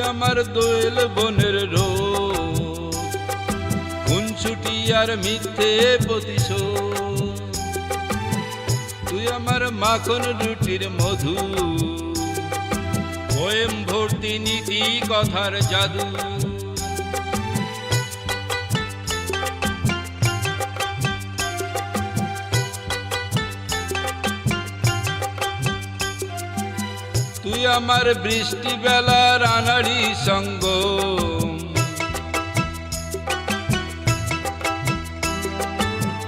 আমার দোয়েল বনের রোগ। ছুটি আর মিথ্যে প্রতিশোধ। তুই আমার মাখন রুটির মধু। ভর্তি নীতি কথার জাদু। আমার বৃষ্টি বেলার আনাড়ি সঙ্গ।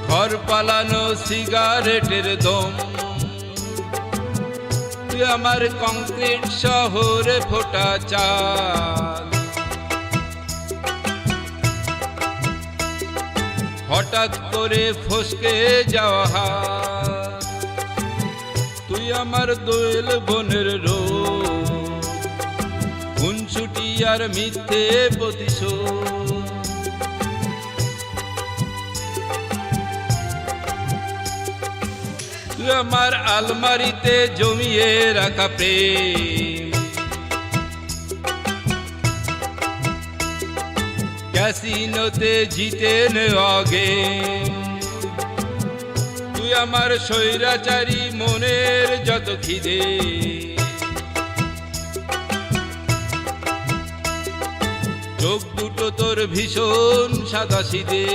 ঘর পালানো সিগারেটের দম। তুই আমার কংক্রিট শহরে ফোটা চাল। হঠাৎ করে ফসকে যাওয়া আমার দোয়েল বনের রোগ খুনছুটি আর মিথ্যে তুই আমার আলমারিতে জমিয়ে রাখা প্রেম। ক্যাসিনোতে জিতে নেওয়া গেম। তুই আমার স্বৈরাচারী মনের যত খিদে। চোখ দুটো তোর ভীষণ সাদা সিদে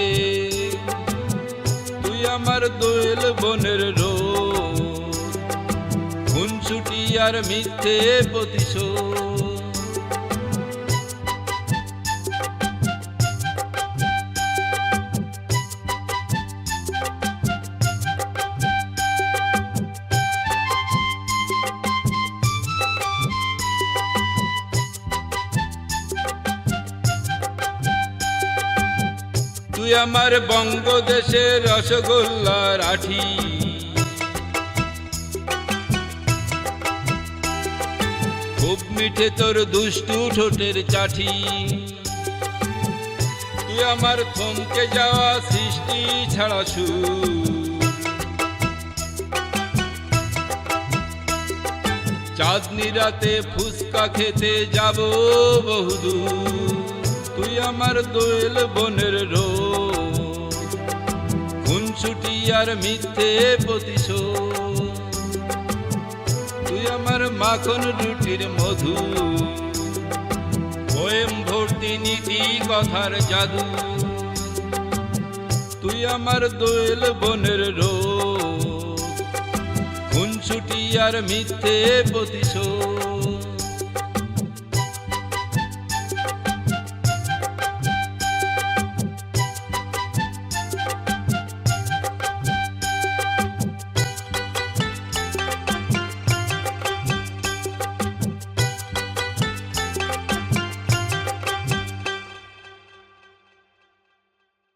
তুই আমার দোয়েল বনের রোগ খুনছুটি আর মিথ্যে প্রতিশোধ। আমার বঙ্গদেশের রসগোল্লার আঠি খুব মিঠে তোর দুষ্টু ঠোঁটের চাঠি। তুই আমার থমকে যাওয়া সৃষ্টি ছাড়া সুর। চাঁদনি রাতে ফুসকা খেতে যাব বহুদূর। তুই আমার দোয়েল বনের রোগ খুনছুটি আর মিথ্যে প্রতিশোধ। তুই আমার মাখন রুটির মধু। পোয়েম ভর্তি নীতি কথার জাদু। তুই আমার দোয়েল বনের রোগ খুনছুটি আর মিথ্যে প্রতিশোধ।